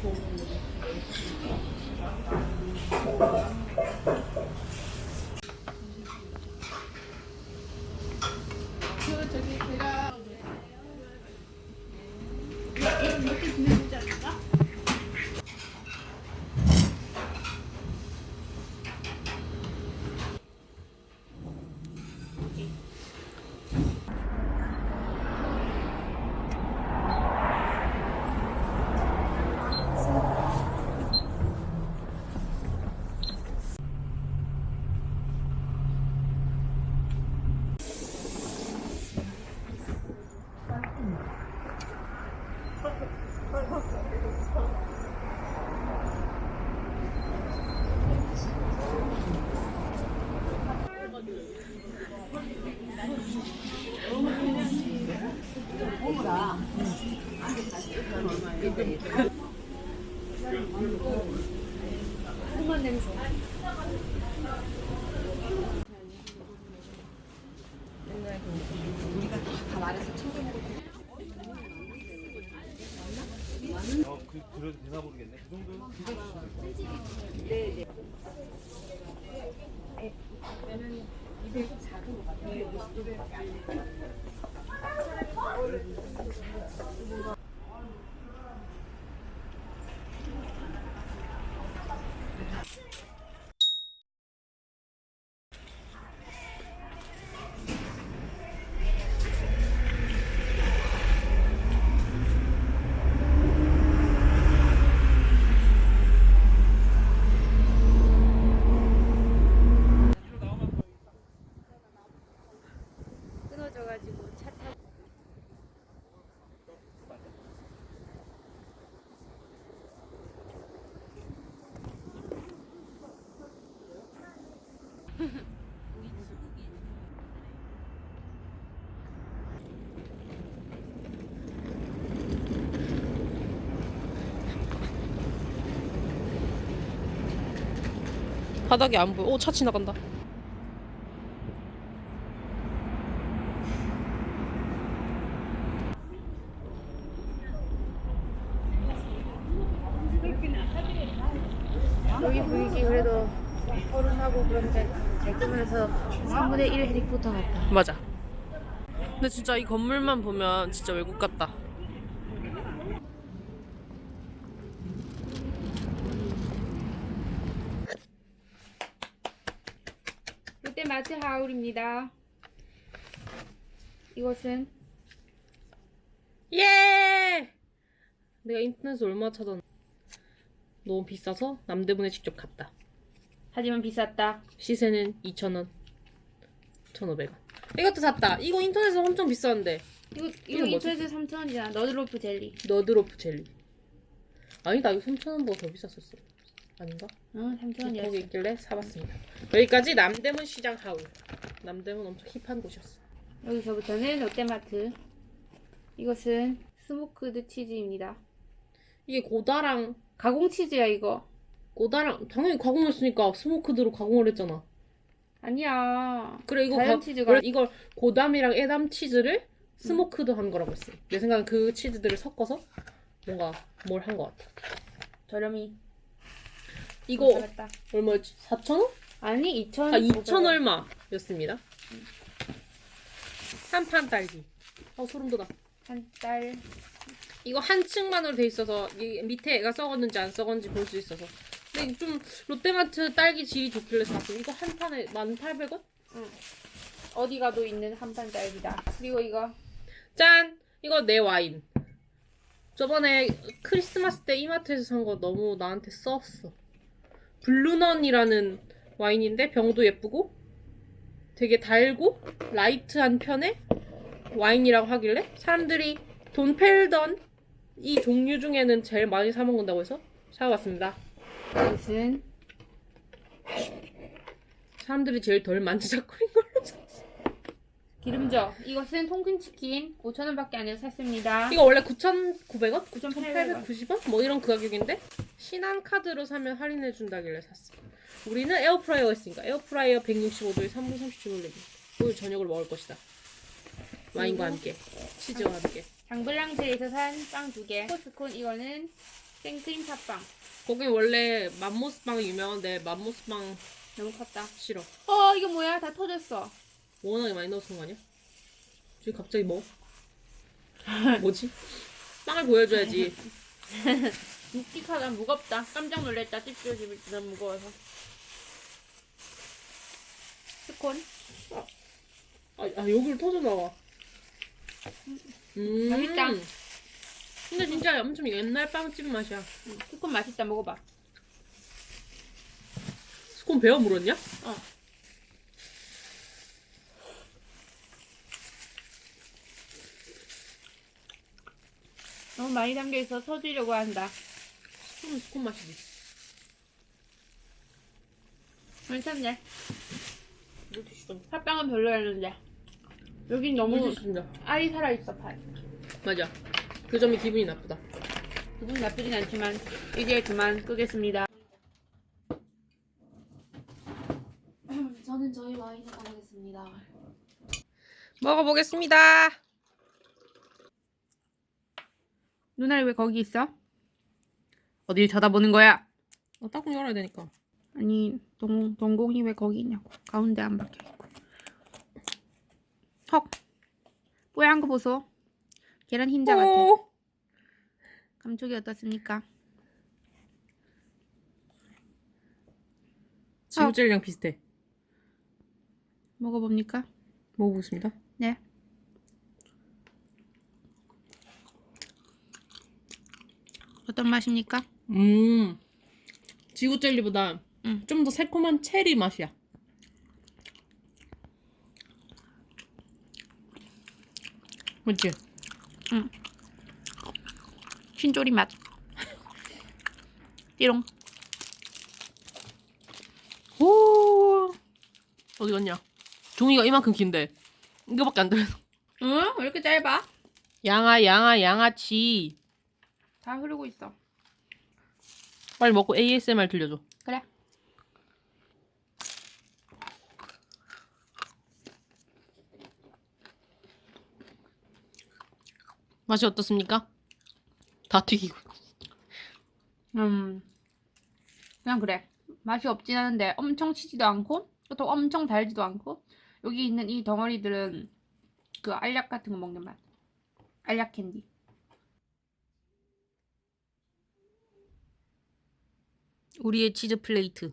Thank you. 되나 모르겠네. 그 정도는 괜찮으시죠? 끊어져가 차 타고. 바닥이 안 보여. 오, 차 지나간다. 여기 분위기 그래도 얼음하고 그런데 달콤해서 3분의 1 해리포터 같다. 맞아. 근데 진짜 이 건물만 보면 진짜 외국 같다. 롯데마트 하울입니다. 이것은 예! 내가 인터넷에 얼마 찾았 너무 비싸서 남대문에 직접 갔다. 하지만 비쌌다. 시세는 2,000원. 1,500원. 이것도 샀다. 이거 인터넷에서 엄청 비싼데. 이거 이거 이거 뭐지? 인터넷에 3,000원이잖아. 너드로프 젤리. 너드로프 젤리. 아니다. 이거 3,000원보다 더 비쌌었어. 아닌가? 어, 거기 3,000원이었어. 있길래 사봤습니다. 여기까지 남대문 시장 하울. 남대문 엄청 힙한 곳이었어. 여기서부터는 롯데마트. 이것은 스모크드 치즈입니다. 이게 고다랑 가공 치즈야 이거. 고다랑 당연히 가공했으니까 스모크드로 가공을 했잖아. 아니야. 그래 이거 자연 가- 치즈가- 원래 이걸 고담이랑 에담 치즈를 스모크드 한 거라고 했어. 내 생각엔 그 치즈들을 섞어서 뭔가 뭘 한 것 같아. 저렴이. 이거 잘했다. 얼마였지? 4,000원? 아니 2,000. 아2,000 얼마였습니다. 한 판 딸기. 어 소름 돋아. 한 달. 이거 한 층만으로 돼 있어서 이 밑에 애가 썩었는지 안 썩었는지 볼 수 있어서. 근데 좀 롯데마트 딸기 질이 좋길래 샀어. 이거 한 판에 1,800원? 어디 가도 있는 한판 딸기다. 그리고 이거 짠! 이거 내 와인. 저번에 크리스마스 때 이마트에서 산 거 너무 나한테 썼어. 블루넌이라는 와인인데 병도 예쁘고 되게 달고 라이트한 편의 와인이라고 하길래 사람들이 돈 팔던 이 종류 중에는 제일 많이 사 먹는다고 해서 사왔습니다. 이것은 사람들이 제일 덜 만지작거린 걸로 샀어. 기름져. 이것은 통큰 치킨 5,000원 밖에 안 해서 샀습니다. 이거 원래 9,900원? 9,800원. 9,890원? 뭐 이런 그 가격인데 신한 카드로 사면 할인해 준다길래 샀어. 우리는 에어프라이어 했으니까 에어프라이어 165도에 3분 30초 돌리기. 오늘 저녁을 먹을 것이다. 와인과 함께 치즈와 함께. 장블랑제에서 산 빵 두 개. 코스콘 이거는 생크림 팥빵. 거기 원래 맘모스빵 유명한데 맘모스빵 너무 컸다. 싫어. 어 이거 뭐야? 다 터졌어. 워낙에 많이 그런 거 아니야? 지금 갑자기 뭐? 뭐지? 빵을 보여줘야지. 묵직하다 무겁다. 깜짝 놀랐다. 찝찝집이 너무 무거워서. 스콘. 아, 아 여기를 터져 나와. 음. 맛있다. 근데 진짜 엄청 옛날 빵집 맛이야. 스콘 맛있다 먹어봐. 스콘 배워 물었냐? 어. 너무 많이 담겨 있어 터지려고 한다. 스콘은 스콘 맛이지. 괜찮네. 팥빵은 별로였는데. 여긴 너무 진짜. 알이 살아있어 팥. 맞아. 그 점이 기분이 나쁘다. 기분 나쁘진 않지만 이제 그만 끄겠습니다. 저는 저희 와인을 먹겠습니다. 먹어보겠습니다. 누나 왜 거기 있어? 어딜 쳐다보는 거야? 어, 딱 열어야 되니까. 아니 동, 동공이 왜 거기 있냐고 가운데 안 박혀있고 헉 뽀얀 거 보소 계란 흰자 같아 오! 감촉이 어떻습니까? 지우젤리랑 비슷해. 먹어봅니까? 먹어보겠습니다. 네 어떤 맛입니까? 음. 지우젤리보다 음. 좀 더 새콤한 체리 맛이야. 맞지? 신조리 맛 띠롱 오. 어디 갔냐? 종이가 이만큼 긴데. 이거밖에 안 들어서. 응? 왜 이렇게 짧아? 양아, 양아, 양아치. 다 흐르고 있어 빨리 먹고 ASMR 들려줘. 그래 맛이 어떻습니까? 다 튀기고. 음 그냥 그래 맛이 없진 않은데 엄청 치지도 않고 또 엄청 달지도 않고 여기 있는 이 덩어리들은 그 알약 같은 거 먹는 맛 알약 캔디 우리의 치즈 플레이트.